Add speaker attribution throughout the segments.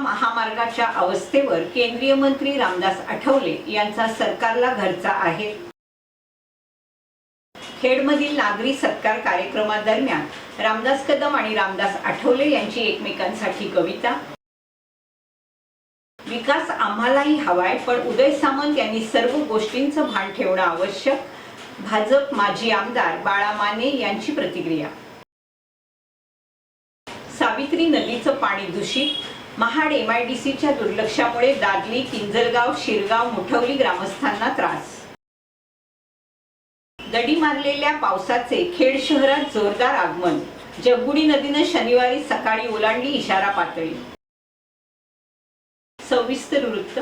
Speaker 1: महामार्गाच्या अवस्थेवर केंद्रीय मंत्री रामदास आठवले यांचा सरकारला घरचा आहे खेडमधील नागरी सत्कार कार्यक्रमादरम्यान रामदास कदम आणि रामदास आठवले यांची एकमेकांसाठी कविता विकास आम्हालाही हवाय पण उदय सामंत यांनी सर्व गोष्टींचं भान ठेवणं आवश्यक भाजप माजी आमदार बाळा माने यांची प्रतिक्रिया सावित्री नदीचं पाणी दूषित महाड एम दुर्लक्षामुळे दादली किंजलगाव शिरगाव मोठवली ग्रामस्थांना त्रास दडी मारलेल्या पावसाचे खेड शहरात जोरदार आगमन जगबुडी नदीने शनिवारी सकाळी ओलांडली इशारा पातळी सविस्तर वृत्त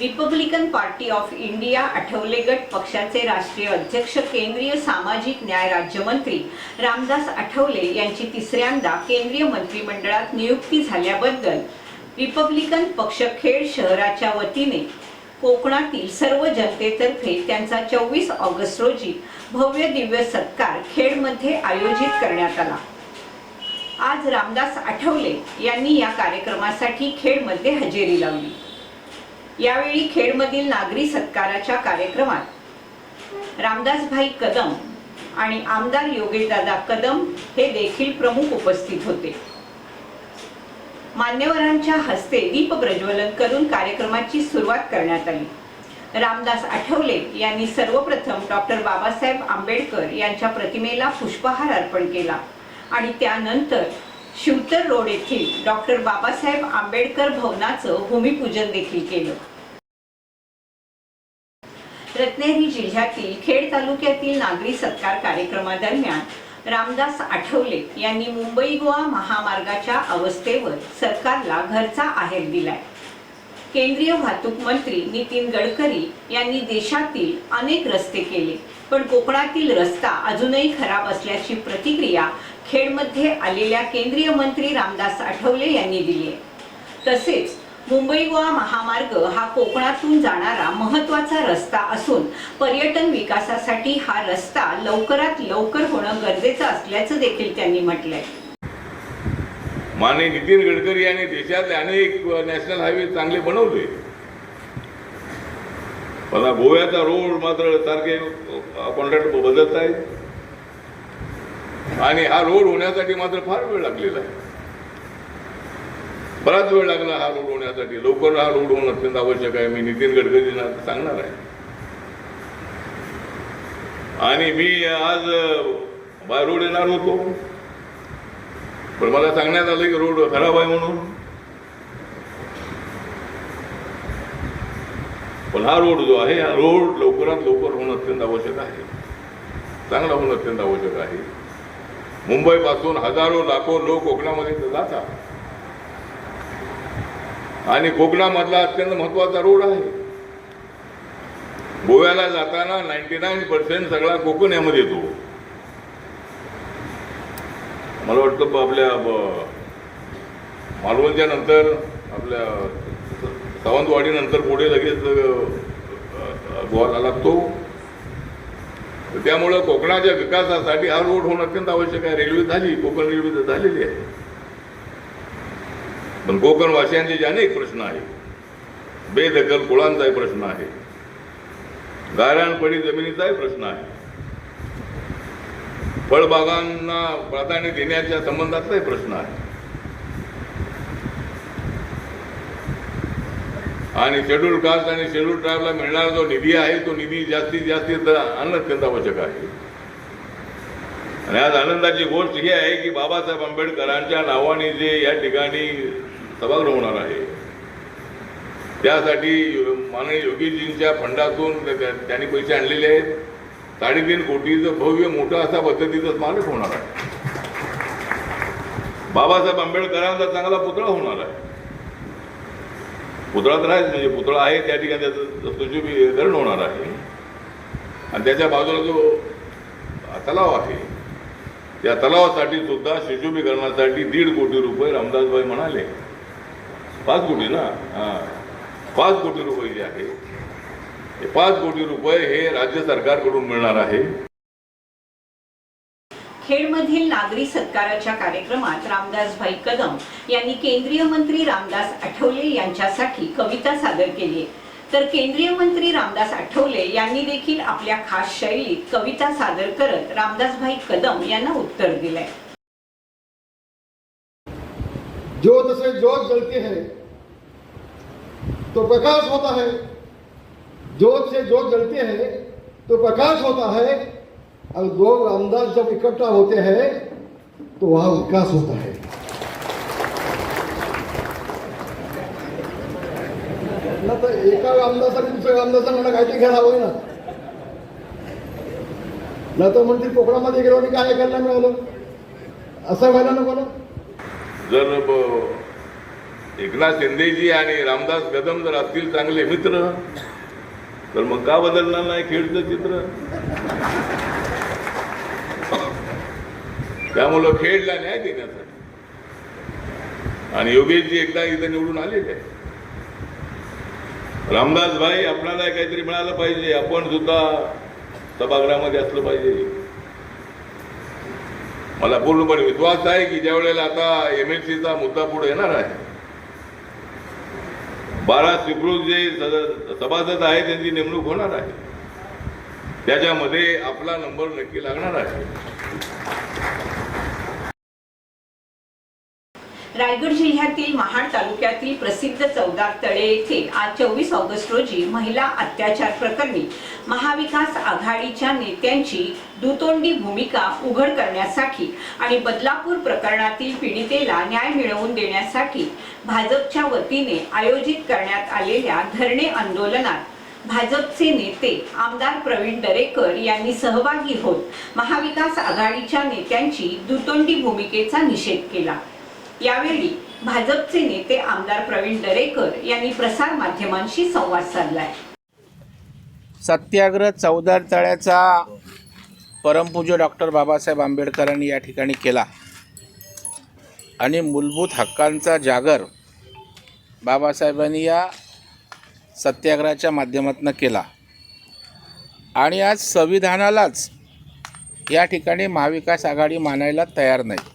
Speaker 1: Republican party of India Athawale गट पक्षाचे राष्ट्रीय अध्यक्ष केंद्रीय सामाजिक न्याय राज्यमंत्री रामदास आठवले यांची तिसऱ्यांदा केंद्रीय मंत्रिमंडळात नियुक्ती झाल्याबद्दल रिपब्लिकन पक्ष खेड शहराच्या वतीने कोकणातील सर्व जनतेतर्फे त्यांचा चोवीस ऑगस्ट रोजी भव्य दिव्य सत्कार खेडमध्ये आयोजित करण्यात आला आज रामदास आठवले यांनी या कार्यक्रमासाठी खेडमध्ये हजेरी लावली यावेळी खेडमधील नागरी सत्काराच्या कार्यक्रमात रामदासभाई कदम आणि आमदार योगेशदादा कदम हे देखील प्रमुख उपस्थित होते मान्यवरांच्या हस्ते दीप प्रज्वलन करून कार्यक्रमाची सुरुवात करण्यात आली रामदास आठवले यांनी सर्वप्रथम डॉक्टर बाबासाहेब आंबेडकर यांच्या प्रतिमेला पुष्पहार अर्पण केला आणि त्यानंतर शिवतर रोड येथील डॉक्टर बाबासाहेब आंबेडकर भवनाचं भूमिपूजन देखील केलं रत्नागिरी जिल्ह्यातील खेड तालुक्यातील नागरी सत्कार कार्यक्रमादरम्यान रामदास आठवले यांनी मुंबई गोवा महामार्गाच्या अवस्थेवर सरकारला घरचा आहेर दिलाय केंद्रीय वाहतूक मंत्री नितीन गडकरी यांनी देशातील अनेक रस्ते केले पण कोकणातील रस्ता अजूनही खराब असल्याची प्रतिक्रिया खेडमध्ये आलेल्या केंद्रीय मंत्री रामदास आठवले यांनी दिली तसेच मुंबई गोवा महामार्ग हा कोकणातून जाणारा महत्वाचा रस्ता असून पर्यटन विकासासाठी हा रस्ता लवकरात लवकर होणं गरजेचं असल्याचं देखील त्यांनी म्हटलंय
Speaker 2: माने नितीन गडकरी यांनी देशातले अनेक नॅशनल हायवे चांगले बनवले पण गोव्याचा रोड मात्र सारखे कॉन्ट्रॅक्ट बदलत आहे आणि हा रोड होण्यासाठी मात्र फार वेळ लागलेला आहे बराच वेळ लागला हा रोड होण्यासाठी लवकर हा रोड होणं अत्यंत आवश्यक आहे मी नितीन गडकरींना सांगणार आहे आणि मी आज बाय रोड येणार होतो पण मला सांगण्यात आलं की रोड खराब आहे म्हणून पण हा रोड जो आहे हा रोड लवकरात लवकर होणं अत्यंत आवश्यक आहे चांगला होणं अत्यंत आवश्यक आहे मुंबईपासून हजारो लाखो लोक कोकणामध्ये जातात आणि कोकणामधला अत्यंत महत्वाचा रोड आहे गोव्याला जाताना नाईन्टी नाईन पर्सेंट सगळा कोकण यामध्ये येतो मला वाटतं आपल्या मालवणच्या नंतर आपल्या सावंतवाडीनंतर पुढे लगेच गोवा लागतो त्यामुळं कोकणाच्या विकासासाठी हा रोड होणं अत्यंत आवश्यक आहे रेल्वे झाली कोकण रेल्वे झालेली आहे पण कोकणवासियांचे अनेक प्रश्न आहेत बेदखल कुळांचाही प्रश्न आहे गाराणपडी जमिनीचाही प्रश्न आहे फळबागांना प्राधान्य देण्याच्या संबंधातलाही प्रश्न आहे आणि शेड्यूल कास्ट आणि शेड्यूल ट्राईबला मिळणारा जो निधी आहे तो निधी जास्तीत जास्त आणणं अत्यंत आवश्यक आहे आणि आज आनंदाची गोष्ट ही आहे की बाबासाहेब आंबेडकरांच्या नावाने जे या ठिकाणी सभागृह होणार आहे त्यासाठी माननीय योगीजींच्या फंडातून त्यांनी पैसे आणलेले आहेत साडेतीन कोटीचं भव्य मोठा असा पद्धतीचा स्मारक होणार आहे बाबासाहेब आंबेडकरांचा चांगला पुतळा होणार आहे पुतळा तर आहेच म्हणजे पुतळा आहे त्या ठिकाणी त्याचं सुशोभीकरण होणार आहे आणि त्याच्या बाजूला जो तलाव आहे त्या तलावासाठी सुद्धा सुशोभीकरणासाठी दीड कोटी रुपये रामदासभाई म्हणाले पाच कोटी ना हा पाच कोटी रुपये जे आहे पाच कोटी रुपये हे राज्य सरकारकडून मिळणार आहे
Speaker 1: खेडमधील नागरी सत्काराच्या कार्यक्रमात रामदासभाई कदम यांनी केंद्रीय मंत्री रामदास आठवले यांच्यासाठी कविता सादर केली तर केंद्रीय मंत्री रामदास आठवले यांनी देखील आपल्या खास शैलीत कविता सादर करत रामदासभाई कदम यांना उत्तर दिलंय
Speaker 3: ज्योत से ज्योत जलती है तो प्रकाश होता है ज्योत से ज्योत जलती है तो प्रकाश होता है और दो अंदर जब इकट्ठा होते हैं तो वहां विकास होता है ना तो एक अंदाजा दूसरे अंदाजा आमदासांना काहीतरी घ्यायला हवं ना ना तर म्हणतील कोकणामध्ये गेलो आणि काय ऐकायला मिळालं असं व्हायला नको ना
Speaker 2: जर एकनाथ शिंदेजी आणि रामदास कदम जर असतील चांगले मित्र तर मग का बदलणार नाही खेळचं चित्र त्यामुळं खेळला न्याय देण्यासाठी आणि योगेशजी एकदा इथं निवडून आलेले रामदास भाई आपणाला काहीतरी मिळालं पाहिजे आपण सुद्धा सभागृहामध्ये असलं पाहिजे मला पूर्णपणे विश्वास आहे की ज्या वेळेला आता एम एल सीचा मुद्दा पुढे येणार आहे बारा स्वीकृत जे सभासद आहे त्यांची नेमणूक होणार आहे त्याच्यामध्ये आपला नंबर नक्की लागणार आहे
Speaker 1: रायगड जिल्ह्यातील महाड तालुक्यातील प्रसिद्ध चौदार तळे येथे आज चोवीस ऑगस्ट रोजी महिला अत्याचार प्रकरणी महाविकास आघाडीच्या नेत्यांची दुतोंडी भूमिका उघड करण्यासाठी आणि बदलापूर प्रकरणातील पीडितेला न्याय मिळवून देण्यासाठी भाजपच्या वतीने आयोजित करण्यात आलेल्या धरणे आंदोलनात भाजपचे नेते आमदार प्रवीण दरेकर यांनी सहभागी होत महाविकास आघाडीच्या नेत्यांची दुतोंडी भूमिकेचा निषेध केला यावेळी भाजपचे नेते आमदार प्रवीण दरेकर यांनी प्रसार माध्यमांशी संवाद साधलाय
Speaker 4: सत्याग्रह चौदार तळ्याचा परमपूज्य डॉक्टर बाबासाहेब आंबेडकरांनी या ठिकाणी केला आणि मूलभूत हक्कांचा जागर बाबासाहेबांनी या सत्याग्रहाच्या माध्यमातून केला आणि आज संविधानालाच या ठिकाणी महाविकास आघाडी मानायला तयार नाही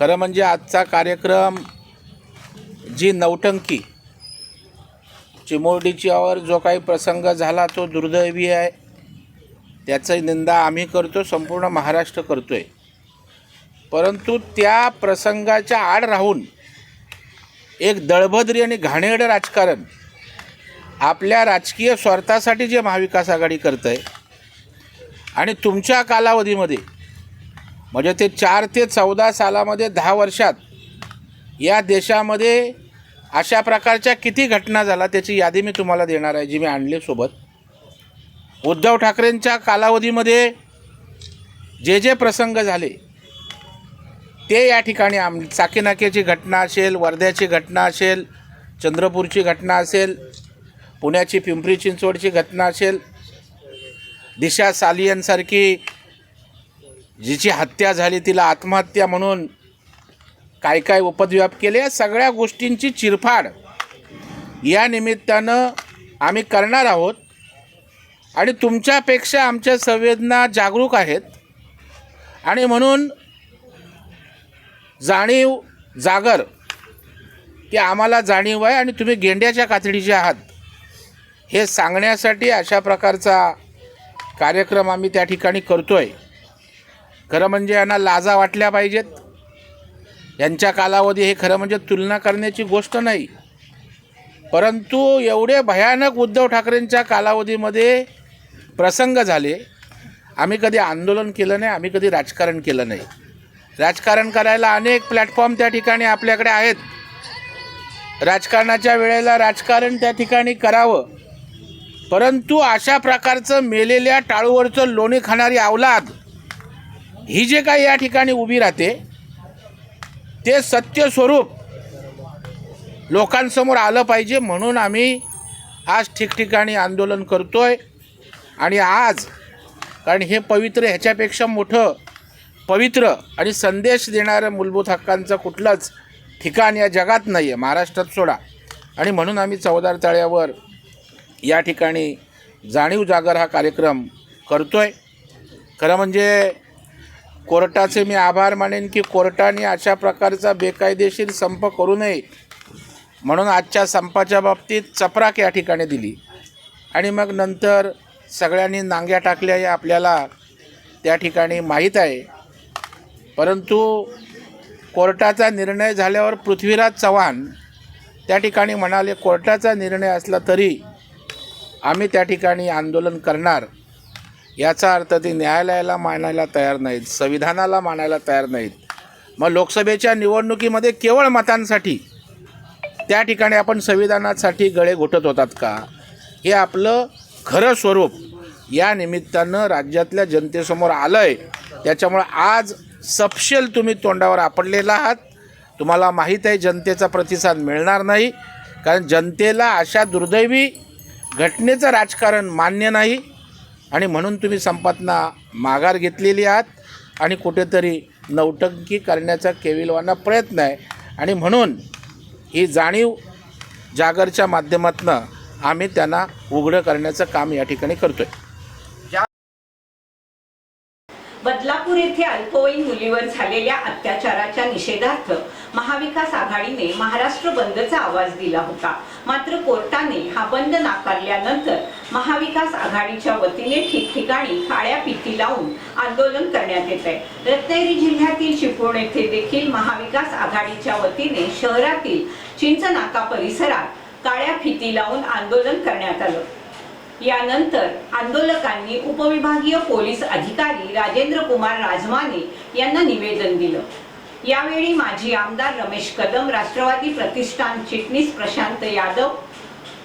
Speaker 4: खरं म्हणजे आजचा कार्यक्रम जी नवटंकी आवर जो काही प्रसंग झाला तो दुर्दैवी आहे त्याचं निंदा आम्ही करतो संपूर्ण महाराष्ट्र करतो आहे परंतु त्या प्रसंगाच्या आड राहून एक दळभद्री आणि घाणेरडं राजकारण आपल्या राजकीय स्वार्थासाठी जे महाविकास आघाडी करत आहे आणि तुमच्या कालावधीमध्ये म्हणजे ते चार ते चौदा सालामध्ये दहा वर्षात या देशामध्ये अशा प्रकारच्या किती घटना झाला त्याची यादी मी तुम्हाला देणार आहे जी मी आणली सोबत उद्धव ठाकरेंच्या कालावधीमध्ये जे जे प्रसंग झाले ते या ठिकाणी आम चाकीनाक्याची घटना असेल वर्ध्याची घटना असेल चंद्रपूरची घटना असेल पुण्याची पिंपरी चिंचवडची घटना असेल दिशा सालियनसारखी जिची हत्या झाली तिला आत्महत्या म्हणून काय काय उपद्व्याप केले या सगळ्या गोष्टींची चिरफाड या निमित्तानं आम्ही करणार आहोत आणि तुमच्यापेक्षा आमच्या संवेदना जागरूक आहेत आणि म्हणून जाणीव जागर की आम्हाला जाणीव आहे आणि तुम्ही गेंड्याच्या कातडीचे आहात हे सांगण्यासाठी अशा प्रकारचा कार्यक्रम आम्ही त्या ठिकाणी करतो आहे खरं म्हणजे यांना लाजा वाटल्या पाहिजेत यांच्या कालावधी हे खरं म्हणजे तुलना करण्याची गोष्ट नाही परंतु एवढे भयानक उद्धव ठाकरेंच्या कालावधीमध्ये प्रसंग झाले आम्ही कधी आंदोलन केलं नाही आम्ही कधी राजकारण केलं नाही राजकारण करायला अनेक प्लॅटफॉर्म त्या ठिकाणी आपल्याकडे आहेत राजकारणाच्या वेळेला राजकारण त्या ठिकाणी करावं परंतु अशा प्रकारचं मेलेल्या टाळूवरचं लोणी खाणारी अवलाद ही जे काही या ठिकाणी उभी राहते ते सत्य स्वरूप लोकांसमोर आलं पाहिजे म्हणून आम्ही आज ठिकठिकाणी आंदोलन करतो आहे आणि आज कारण हे पवित्र ह्याच्यापेक्षा मोठं पवित्र आणि संदेश देणाऱ्या मूलभूत हक्कांचं कुठलंच ठिकाण या जगात नाही आहे महाराष्ट्रात सोडा आणि म्हणून आम्ही चवदार तळ्यावर या ठिकाणी जाणीव जागर हा कार्यक्रम करतो आहे खरं म्हणजे कोर्टाचे मी आभार मानेन की कोर्टाने अशा प्रकारचा बेकायदेशीर संप करू नये म्हणून आजच्या संपाच्या बाबतीत चपराक या ठिकाणी दिली आणि मग नंतर सगळ्यांनी नांग्या टाकल्या हे आपल्याला त्या ठिकाणी माहीत आहे परंतु कोर्टाचा निर्णय झाल्यावर पृथ्वीराज चव्हाण त्या ठिकाणी म्हणाले कोर्टाचा निर्णय असला तरी आम्ही त्या ठिकाणी आंदोलन करणार याचा अर्थ ते न्यायालयाला मानायला तयार नाहीत संविधानाला मानायला तयार नाहीत मग लोकसभेच्या निवडणुकीमध्ये केवळ मतांसाठी त्या ठिकाणी आपण संविधानासाठी गळे घोटत होतात का हे आपलं खरं स्वरूप या निमित्तानं राज्यातल्या जनतेसमोर आलं आहे त्याच्यामुळं आज सपशेल तुम्ही तोंडावर आपडलेला आहात तुम्हाला माहीत आहे जनतेचा प्रतिसाद मिळणार नाही कारण जनतेला अशा दुर्दैवी घटनेचं राजकारण मान्य नाही आणि म्हणून तुम्ही संपातना माघार घेतलेली आहात आणि कुठेतरी नौटंकी करण्याचा केविलवाना प्रयत्न आहे आणि म्हणून ही जाणीव जागरच्या माध्यमातून आम्ही त्यांना उघडं करण्याचं काम या ठिकाणी करतोय
Speaker 1: बदलापूर येथे अल्पवयीन मुलीवर झालेल्या अत्याचाराच्या निषेधार्थ महाविकास आघाडीने महाराष्ट्र बंदचा आवाज दिला होता मात्र कोर्टाने हा बंद नाकारल्यानंतर महाविकास आघाडीच्या वतीने ठिकठिकाणी काळ्या पिती लावून आंदोलन करण्यात येत आहे रत्नागिरी जिल्ह्यातील चिपळूण येथे देखील महाविकास आघाडीच्या वतीने शहरातील चिंचनाका परिसरात काळ्या फिती लावून आंदोलन करण्यात आलं यानंतर आंदोलकांनी उपविभागीय पोलीस अधिकारी राजेंद्र कुमार राजमाने यांना निवेदन दिलं यावेळी माजी आमदार रमेश कदम राष्ट्रवादी प्रतिष्ठान चिटणीस प्रशांत यादव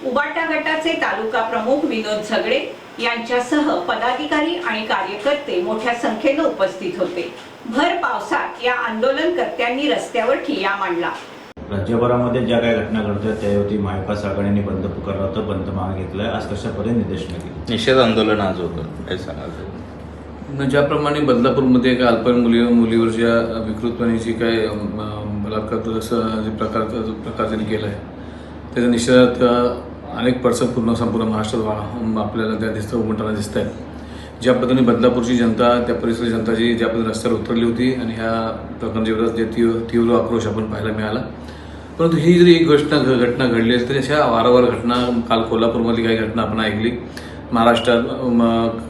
Speaker 1: उबाटा गटाचे तालुका प्रमुख विनोद झगडे यांच्यासह पदाधिकारी आणि कार्यकर्ते मोठ्या संख्येनं उपस्थित होते भर पावसात या आंदोलनकर्त्यांनी रस्त्यावर ठिया मांडला
Speaker 5: राज्यभरामध्ये ज्या काही घटना घडतात त्यावरती महाविकास आघाडीने बंद पुकारला होता बंद मागे घेतलाय आज कशापर्यंत निदर्शन केली
Speaker 6: निषेध आंदोलन आज होतं
Speaker 7: ज्याप्रमाणे बदलापूरमध्ये काय अल्पवयीन मुली मुलीवर ज्या विकृतपणेची काय बलात्कार असं जे प्रकार प्रकार त्यांनी केला आहे त्याच्या निषेधात अनेक पडसाद पूर्ण संपूर्ण महाराष्ट्रात आपल्याला त्या दिसतं उमटताना दिसत आहे ज्या पद्धतीने बदलापूरची जनता त्या परिसरातील जनताची ज्या पद्धतीने रस्त्यावर उतरली होती आणि ह्या प्रकरणाच्या विरोधात जे तीव्र तीव्र आक्रोश आपण पाहायला मिळाला परंतु ही जरी एक घटना घटना घडली तरी अशा वारंवार घटना काल कोल्हापूरमधली काही घटना आपण ऐकली महाराष्ट्रात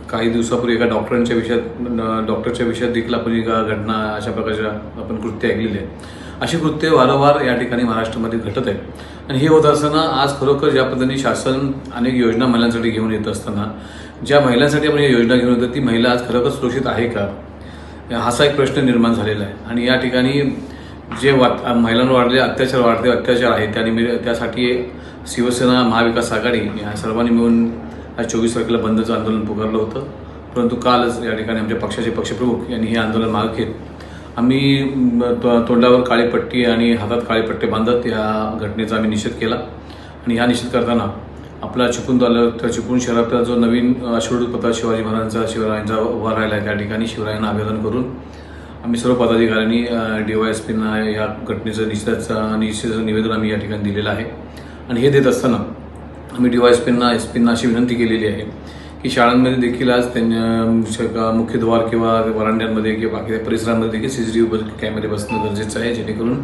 Speaker 7: काही दिवसापूर्वी एका डॉक्टरांच्या विषयात डॉक्टरच्या विषयात देखील आपण एका घटना अशा प्रकारच्या आपण कृत्य ऐकलेली आहे अशी कृत्य वारंवार या ठिकाणी महाराष्ट्रामध्ये घटत आहे आणि हे होत असताना आज खरोखर ज्या पद्धतीने शासन अनेक योजना महिलांसाठी घेऊन येत असताना ज्या महिलांसाठी आपण योजना घेऊन येतो ती महिला आज खरोखर सुरक्षित आहे का असा एक प्रश्न निर्माण झालेला आहे आणि या ठिकाणी जे वा महिलांवर वाढले अत्याचार वाढते अत्याचार आहेत त्यानिमित्त त्यासाठी शिवसेना महाविकास आघाडी या सर्वांनी मिळून आज चोवीस तारखेला बंदचं आंदोलन पुकारलं होतं परंतु कालच या ठिकाणी आमच्या पक्षाचे पक्षप्रमुख यांनी हे आंदोलन मागे घेत आम्ही तोंडावर पट्टी आणि हातात पट्टे बांधत या घटनेचा आम्ही निषेध केला आणि ह्या निषेध करताना आपला चिपळूण त्या चिपळूण शहरातला जो नवीन पत्र शिवाजी महाराजांचा शिवरायांचा उभा राहिला आहे त्या ठिकाणी शिवरायांना आवेदन करून आम्ही सर्व पदाधिकाऱ्यांनी डी वाय एस पींना या घटनेचं निषेधाचं निषेधाचं निवेदन आम्ही या ठिकाणी दिलेलं आहे आणि हे देत असताना मी डी वाय एस पींना अशी विनंती केलेली आहे की शाळांमध्ये देखील आज त्यांच्या मुख्य द्वार किंवा वरांड्यांमध्ये किंवा बाकीच्या परिसरांमध्ये देखील सी सी टी व्ही कॅमेरे बसणं गरजेचं आहे जेणेकरून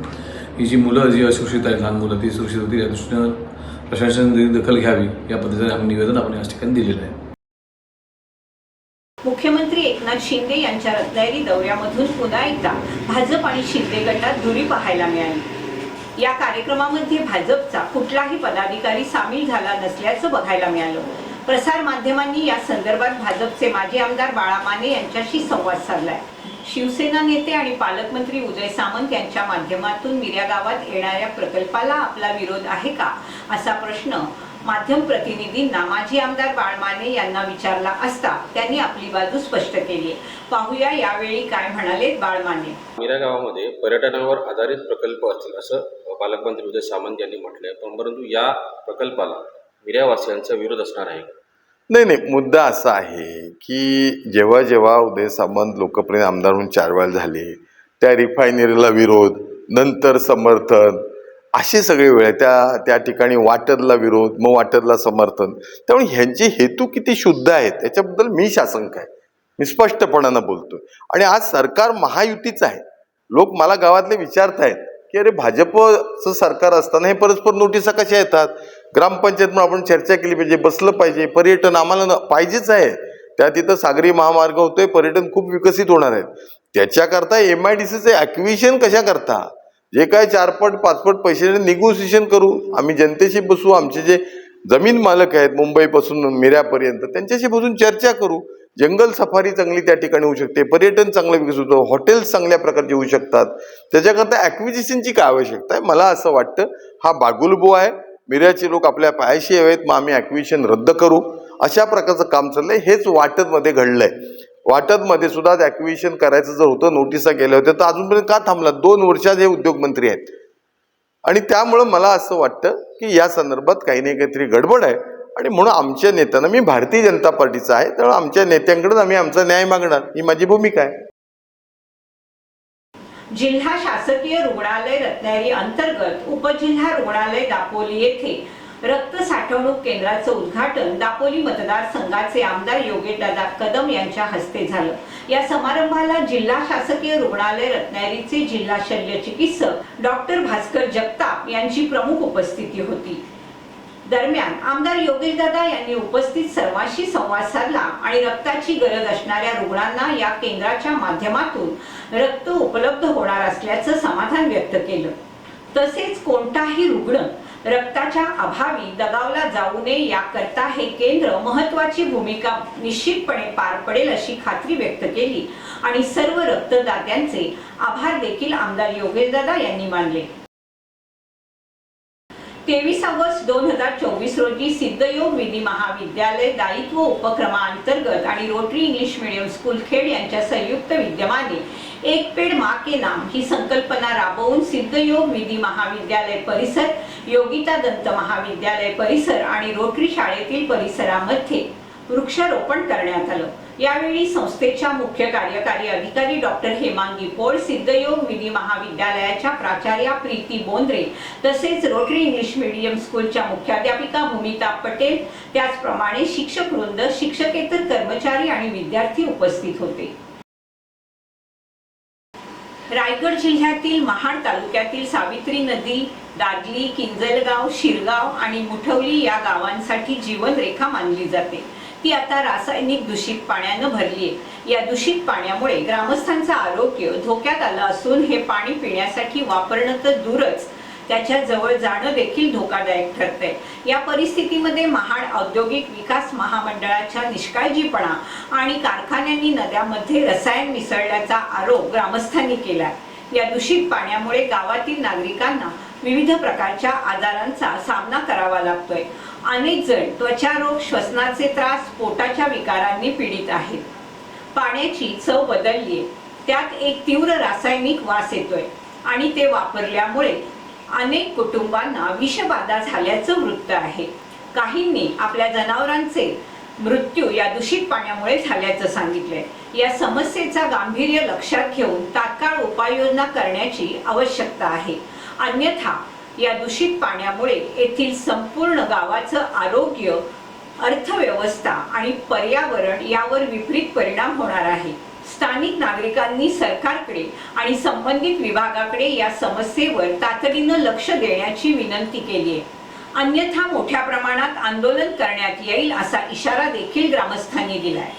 Speaker 7: ही जी मुलं जी असुरक्षित आहेत लहान मुलं ती सुरक्षित होती या दृष्टीनं दखल घ्यावी या पद्धतीने आम्ही निवेदन आपण याच ठिकाणी दिलेलं आहे
Speaker 1: मुख्यमंत्री एकनाथ शिंदे यांच्या रत्नागिरी दौऱ्यामधून पुन्हा एकदा भाजप आणि शिंदे गटात धुरी पाहायला मिळाली या कार्यक्रमामध्ये भाजपचा कुठलाही पदाधिकारी सामील झाला नसल्याचं बघायला मिळालं प्रसार माध्यमांनी या संदर्भात भाजपचे माजी आमदार बाळा माने यांच्याशी संवाद साधलाय शिवसेना नेते आणि पालकमंत्री उदय सामंत यांच्या माध्यमातून मिर्या गावात येणाऱ्या प्रकल्पाला आपला विरोध आहे का असा प्रश्न माध्यम प्रतिनिधी नामाजी आमदार बाळमाने यांना विचारला असता त्यांनी आपली बाजू स्पष्ट केली पाहूया यावेळी काय म्हणाले बाळमाने
Speaker 8: मीरा गावामध्ये पर्यटनावर आधारित प्रकल्प असतील असं पालकमंत्री उदय सामंत यांनी म्हटलंय पण परंतु या प्रकल्पाला मिऱ्यावासियांचा विरोध असणार आहे
Speaker 9: नाही नाही मुद्दा असा आहे की जेव्हा जेव्हा उदय सामंत लोकप्रिय आमदार म्हणून चार झाले त्या रिफायनरीला विरोध नंतर समर्थन असे सगळे वेळ त्या त्या ठिकाणी वाटरला विरोध मग वाटरला समर्थन त्यामुळे ह्यांचे हेतू किती शुद्ध आहेत याच्याबद्दल मी शासंक आहे मी स्पष्टपणानं बोलतोय आणि आज सरकार महायुतीचं आहे लोक मला गावातले आहेत की अरे भाजपचं सरकार असताना हे परस्पर नोटिसा कशा येतात ग्रामपंचायत म्हणून आपण चर्चा केली पाहिजे बसलं पाहिजे पर्यटन आम्हाला पाहिजेच आहे त्या तिथं सागरी महामार्ग होतोय पर्यटन खूप विकसित होणार आहेत त्याच्याकरता एम आय डी सीचं ॲक्विशन कशा करता जे काय चारपट पाचपट पैशाने निगोसिएशन करू आम्ही जनतेशी बसू आमचे जे जमीन मालक आहेत मुंबईपासून मिऱ्यापर्यंत त्यांच्याशी बसून चर्चा करू जंगल सफारी चांगली त्या ठिकाणी होऊ शकते पर्यटन चांगलं विकसित होतं हॉटेल्स चांगल्या प्रकारचे होऊ शकतात त्याच्याकरता ॲक्विजिशनची काय आवश्यकता आहे मला असं वाटतं हा बागुलबो आहे मिऱ्याचे लोक आपल्या पायाशी हवेत मग आम्ही ॲक्विजेशन रद्द करू अशा प्रकारचं काम चाललंय हेच वाटतमध्ये घडलंय वाटतमध्ये सुद्धा ॲक्विशन करायचं जर होतं नोटिसा केल्या होत्या तर अजूनपर्यंत का थांबला दोन वर्षात हे उद्योगमंत्री आहेत आणि त्यामुळं मला असं वाटतं की या संदर्भात काही ना काहीतरी गडबड आहे आणि म्हणून आमच्या नेत्यांना मी भारतीय जनता पार्टीचा आहे त्यामुळे आमच्या नेत्यांकडून आम्ही आमचा न्याय मागणार ही माझी भूमिका आहे
Speaker 1: जिल्हा शासकीय रुग्णालय रत्नागिरी अंतर्गत उपजिल्हा रुग्णालय दापोली येथे रक्त साठवणूक केंद्राचं उद्घाटन दापोली मतदार संघाचे आमदार योगेशदादा कदम यांच्या हस्ते झालं या समारंभाला जिल्हा शासकीय रुग्णालय रत्नागिरीचे जिल्हा शल्य चिकित्सक डॉक्टर भास्कर जगताप यांची प्रमुख उपस्थिती होती दरम्यान आमदार योगेशदादा यांनी उपस्थित सर्वांशी संवाद साधला आणि रक्ताची गरज असणाऱ्या रुग्णांना या केंद्राच्या माध्यमातून रक्त उपलब्ध होणार असल्याचं समाधान व्यक्त केलं तसेच कोणताही रुग्ण रक्ताच्या अभावी दगावला जाऊ नये याकरता हे केंद्र महत्वाची भूमिका निश्चितपणे पार पडेल अशी खात्री व्यक्त केली आणि सर्व रक्तदात्यांचे आभार देखील आमदार योगेशदादा यांनी मानले तेवीस ऑगस्ट दोन हजार चोवीस रोजी सिद्धयोग विधी महाविद्यालय दायित्व उपक्रमाअंतर्गत आणि Rotary English medium school Khed यांच्या संयुक्त विद्यमाने एक पेड़ माँ के नाम ही संकल्पना राबवून सिद्धयोग विधी महाविद्यालय परिसर योगिता दंत महाविद्यालय परिसर आणि रोटरी शाळेतील परिसरामध्ये वृक्षारोपण करण्यात आलं यावेळी संस्थेच्या मुख्य कार्यकारी अधिकारी डॉक्टर हेमांगी पोळ सिद्धयोग विधी महाविद्यालयाच्या प्राचार्या प्रीती बोंद्रे तसेच रोटरी इंग्लिश मीडियम स्कूलच्या मुख्याध्यापिका भूमिता पटेल त्याचप्रमाणे शिक्षक वृंद शिक्षकेतर कर्मचारी आणि विद्यार्थी उपस्थित होते रायगड जिल्ह्यातील महाड तालुक्यातील सावित्री नदी दादली किंजलगाव शिरगाव आणि मुठवली या गावांसाठी रेखा मानली जाते ती आता रासायनिक दूषित पाण्यानं भरली आहे या दूषित पाण्यामुळे ग्रामस्थांचं आरोग्य धोक्यात आलं असून हे पाणी पिण्यासाठी वापरणं तर दूरच त्याच्या जवळ जाणं देखील धोकादायक ठरते या परिस्थितीमध्ये महाड औद्योगिक विकास महामंडळाच्या निष्काळजीपणा आणि कारखान्यांनी नद्यामध्ये रसायन मिसळल्याचा आरोप ग्रामस्थांनी केला या दूषित पाण्यामुळे गावातील नागरिकांना विविध प्रकारच्या आजारांचा सामना करावा लागतोय अनेक जण त्वचारोग श्वसनाचे त्रास पोटाच्या विकारांनी पीडित आहेत पाण्याची चव बदलली त्यात एक तीव्र रासायनिक वास येतोय आणि ते वापरल्यामुळे अनेक कुटुंबांना विषबाधा झाल्याचं वृत्त आहे काहींनी आपल्या जनावरांचे मृत्यू या दूषित पाण्यामुळे झाल्याचं सांगितलंय या समस्येचा गांभीर्य लक्षात घेऊन तात्काळ उपाययोजना करण्याची आवश्यकता आहे अन्यथा या दूषित पाण्यामुळे येथील संपूर्ण गावाचं आरोग्य अर्थव्यवस्था आणि पर्यावरण यावर विपरीत परिणाम होणार आहे स्थानिक नागरिकांनी सरकारकडे आणि संबंधित विभागाकडे या समस्येवर तातडीनं लक्ष देण्याची विनंती केली आहे अन्यथा मोठ्या प्रमाणात आंदोलन करण्यात येईल असा इशारा देखील ग्रामस्थांनी दिलाय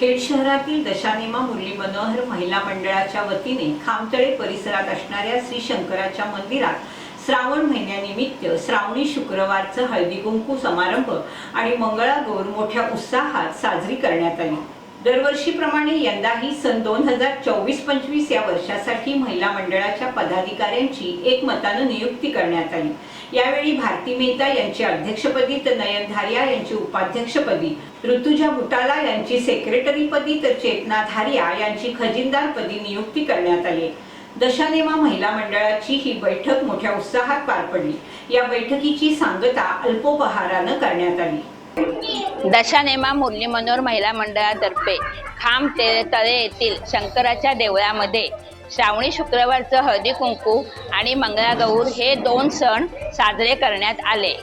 Speaker 1: खेड शहरातील दशानिमा मुरली मनोहर महिला मंडळाच्या वतीने खामतळे परिसरात असणाऱ्या श्री शंकराच्या मंदिरात श्रावण महिन्यानिमित्त श्रावणी शुक्रवारचं हळदीकुंकू समारंभ आणि मंगळागौर मोठ्या उत्साहात साजरी करण्यात आली दरवर्षीप्रमाणे यंदाही सन दोन हजार चोवीस पंचवीस या वर्षासाठी महिला मंडळाच्या पदाधिकाऱ्यांची एकमतानं नियुक्ती करण्यात आली यावेळी भारती मेहता यांची अध्यक्षपदी तर नयन धारिया यांची उपाध्यक्षपदी ऋतुजा भुटाला यांची सेक्रेटरीपदी तर चेतना धारिया यांची खजिनदारपदी नियुक्ती करण्यात आली दशानेमा महिला मंडळाची ही बैठक मोठ्या उत्साहात पार पडली या बैठकीची सांगता अल्पोपहारानं करण्यात आली दशानेमा मुरली मनोहर महिला मंडळातर्फे खाम ते तळे येथील शंकराच्या देवळामध्ये श्रावणी शुक्रवारचं हळदी कुंकू आणि मंगळागौर हे दोन सण साजरे करण्यात आले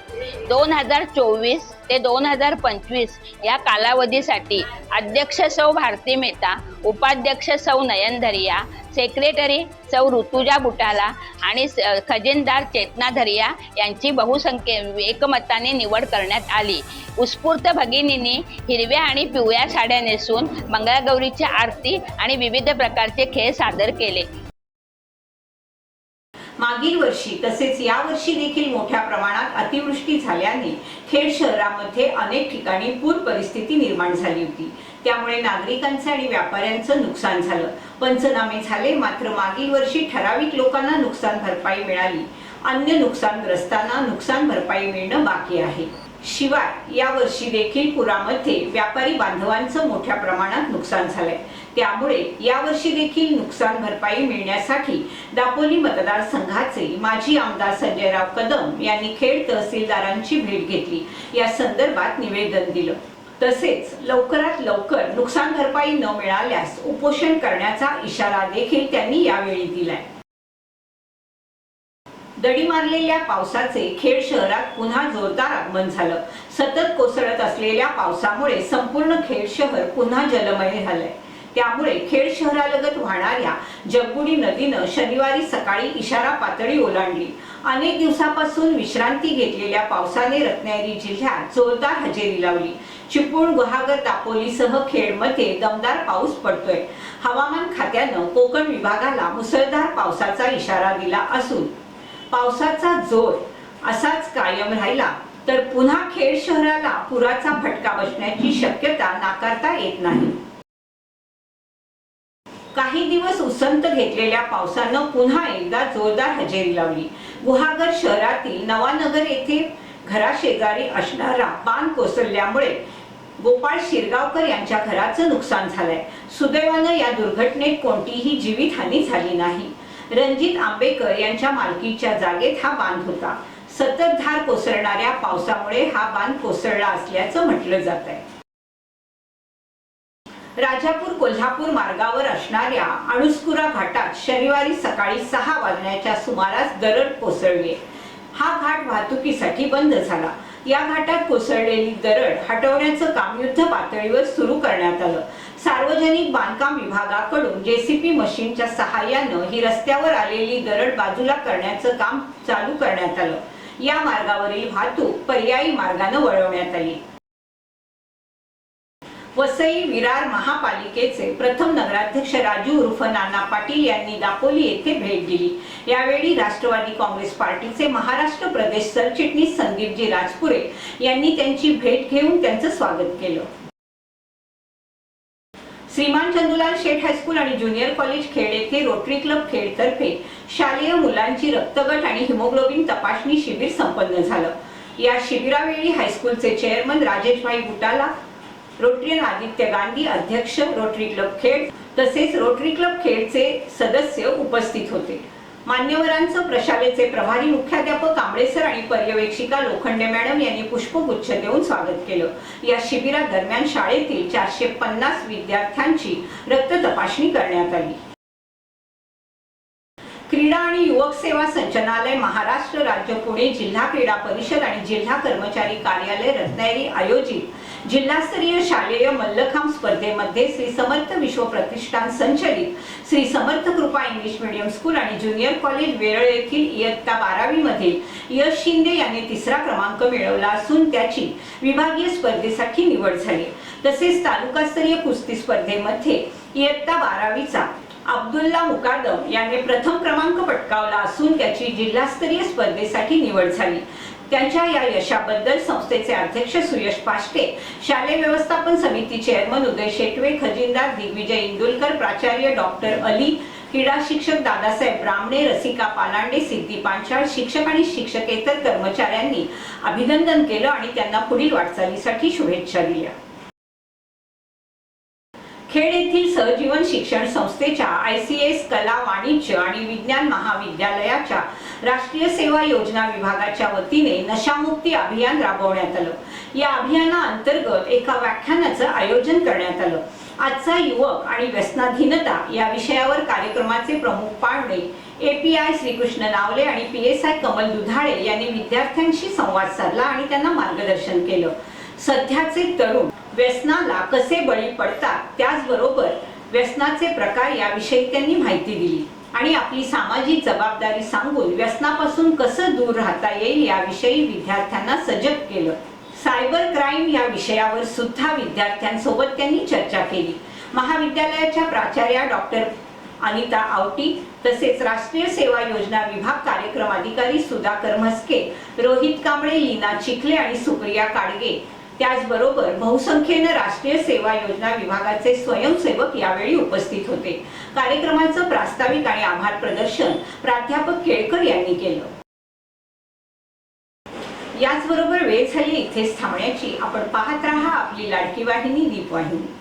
Speaker 1: दोन हजार चोवीस ते दोन हजार पंचवीस या कालावधीसाठी अध्यक्ष सौ भारती मेहता उपाध्यक्ष सौ नयन धरिया सेक्रेटरी सौ ऋतुजा गुटाला आणि खजिनदार चेतना धरिया यांची बहुसंख्ये एकमताने निवड करण्यात आली उत्स्फूर्त भगिनींनी हिरव्या आणि पिवळ्या साड्या नेसून मंगळागौरीची आरती आणि विविध प्रकारचे खेळ सादर केले मागील वर्षी तसेच यावर्षी देखील मोठ्या प्रमाणात अतिवृष्टी झाल्याने खेड शहरामध्ये अनेक ठिकाणी पूर परिस्थिती निर्माण झाली होती त्यामुळे नागरिकांचं आणि व्यापाऱ्यांचं नुकसान झालं पंचनामे झाले मात्र मागील वर्षी ठराविक लोकांना नुकसान भरपाई मिळाली अन्य नुकसानग्रस्तांना नुकसान भरपाई मिळणं बाकी आहे शिवाय या वर्षी देखील पुरामध्ये व्यापारी बांधवांचं मोठ्या प्रमाणात नुकसान झालंय त्यामुळे यावर्षी देखील नुकसान भरपाई मिळण्यासाठी दापोली मतदारसंघाचे माजी आमदार संजयराव कदम यांनी खेड तहसीलदारांची भेट घेतली या संदर्भात निवेदन दिलं तसेच लवकरात लवकर नुकसान भरपाई न मिळाल्यास उपोषण करण्याचा इशारा देखील त्यांनी यावेळी दिलाय दडी मारलेल्या पावसाचे खेड शहरात पुन्हा जोरदार आगमन झालं सतत कोसळत असलेल्या पावसामुळे संपूर्ण खेड शहर पुन्हा जलमय झालंय त्यामुळे खेड शहरालगत वाहणाऱ्या जगबुडी नदीनं शनिवारी सकाळी इशारा पातळी ओलांडली अनेक दिवसापासून विश्रांती घेतलेल्या पावसाने रत्नागिरी जिल्ह्यात जोरदार हजेरी लावली चिपळूण गुहागर दापोलीसह खेडमध्ये दमदार पाऊस पडतोय हवामान खात्यानं कोकण विभागाला मुसळधार पावसाचा इशारा दिला असून पावसाचा जोर असाच कायम राहिला तर पुन्हा खेड शहराला पुराचा फटका बसण्याची शक्यता नाकारता येत नाही काही दिवस उसंत घेतलेल्या पावसानं पुन्हा एकदा जोरदार हजेरी लावली गुहागर शहरातील नवानगर येथे घराशेजारी असणारा बांध कोसळल्यामुळे गोपाळ शिरगावकर यांच्या घराचं नुकसान झालंय सुदैवानं या दुर्घटनेत कोणतीही जीवितहानी झाली नाही रणजित आंबेकर यांच्या मालकीच्या जागेत हा बांध होता सततधार कोसळणाऱ्या पावसामुळे हा बांध कोसळला असल्याचं म्हटलं जात आहे राजापूर कोल्हापूर मार्गावर असणाऱ्या अणुस्कुरा घाटात शनिवारी सकाळी सहा वाजण्याच्या सुमारास दरड कोसळले हा घाट वाहतुकीसाठी बंद झाला या घाटात कोसळलेली दरड हटवण्याचं काम युद्ध पातळीवर सुरू करण्यात आलं सार्वजनिक बांधकाम विभागाकडून जेसीपी मशीनच्या सहाय्यानं ही रस्त्यावर आलेली दरड बाजूला करण्याचं काम चालू करण्यात आलं या मार्गावरील वाहतूक पर्यायी मार्गाने वळवण्यात आली वसई विरार महापालिकेचे प्रथम नगराध्यक्ष राजू उर्फ नाना पाटील यांनी दापोली येथे भेट दिली यावेळी राष्ट्रवादी काँग्रेस पार्टीचे महाराष्ट्र प्रदेश सरचिटणीस संदीपजी राजपुरे यांनी त्यांची भेट घेऊन त्यांचं स्वागत केलं श्रीमान चंदुलाल शेठ हायस्कूल आणि ज्युनियर कॉलेज खेड येथे रोटरी क्लब खेड तर्फे शालेय मुलांची रक्तगट आणि हिमोग्लोबिन तपासणी शिबिर संपन्न झालं या शिबिरावेळी हायस्कूलचे चेअरमन राजेशभाई गुटाला रोटरियन आदित्य गांधी अध्यक्ष रोटरी क्लब खेड तसेच रोटरी क्लब खेडचे सदस्य उपस्थित होते मान्यवरांचं प्रशालेचे प्रभारी मुख्याध्यापक कांबळेसर आणि पर्यवेक्षिका लोखंडे मॅडम यांनी पुष्पगुच्छ देऊन स्वागत केलं या शिबिरादरम्यान शाळेतील चारशे पन्नास विद्यार्थ्यांची रक्त तपासणी करण्यात आली क्रीडा आणि युवक सेवा संचालनालय महाराष्ट्र राज्य पुणे जिल्हा क्रीडा परिषद आणि जिल्हा कर्मचारी कार्यालय रत्नागिरी आयोजित जिल्हास्तरीय शालेय मल्लखांब स्पर्धेमध्ये श्री समर्थ विश्व प्रतिष्ठान संचलित Shri Samarth Krupa English medium school आणि ज्युनियर कॉलेज वेरळ येथील इयत्ता बारावी मध्ये यश शिंदे यांनी तिसरा क्रमांक मिळवला असून त्याची विभागीय स्पर्धेसाठी निवड झाली तसेच तालुकास्तरीय कुस्ती स्पर्धेमध्ये इयत्ता बारावीचा अब्दुल्ला मुकादम यांनी प्रथम क्रमांक पटकावला असून त्याची जिल्हास्तरीय स्पर्धेसाठी निवड झाली त्यांच्या या यशाबद्दल संस्थेचे अध्यक्ष सुयश पाष्टे शालेय व्यवस्थापन समिती चेअरमन उदय शेटवे खजिनदार दिग्विजय इंदुलकर प्राचार्य डॉक्टर अली क्रीडा शिक्षक दादासाहेब रामणे रसिका पालांडे सिद्धी पांचाळ शिक्षक आणि शिक्षकेतर कर्मचाऱ्यांनी अभिनंदन केलं आणि त्यांना पुढील वाटचालीसाठी शुभेच्छा दिल्या खेड येथील सहजीवन शिक्षण संस्थेच्या आय सी एस कला वाणिज्य आणि विज्ञान महाविद्यालयाच्या राष्ट्रीय सेवा योजना विभागाच्या वतीने नशामुक्ती अभियान राबवण्यात आलं या अभियाना अंतर्गत एका व्याख्यानाचं आयोजन करण्यात आलं आजचा युवक आणि व्यसनाधीनता या विषयावर कार्यक्रमाचे प्रमुख A P I Shrikrishna Navale आणि P S I Kamal Dudhale यांनी विद्यार्थ्यांशी संवाद साधला आणि त्यांना मार्गदर्शन केलं सध्याचे तरुण व्यसनाला कसे बळी पडतात त्याचबरोबर व्यसनाचे प्रकार याविषयी त्यांनी माहिती दिली आणि आपली सामाजिक जबाबदारी सांगून व्यसनापासून कसं दूर राहता येईल याविषयी विद्यार्थ्यांना सजग केलं सायबर क्राईम या विषयावर सुद्धा विद्यार्थ्यांसोबत त्यांनी चर्चा केली महाविद्यालयाच्या प्राचार्या डॉक्टर अनिता आवटी तसेच राष्ट्रीय सेवा योजना विभाग कार्यक्रम अधिकारी सुधाकर म्हस्के रोहित कांबळे लीना चिखले आणि सुप्रिया काडगे त्याचबरोबर बहुसंख्येने राष्ट्रीय सेवा योजना विभागाचे स्वयंसेवक यावेळी उपस्थित होते कार्यक्रमाचं प्रास्ताविक आणि आभार प्रदर्शन प्राध्यापक केळकर यांनी केलं याचबरोबर वेळ झाली इथेच थांबण्याची आपण पाहत राहा आपली लाडकी वाहिनी दीपवाहिनी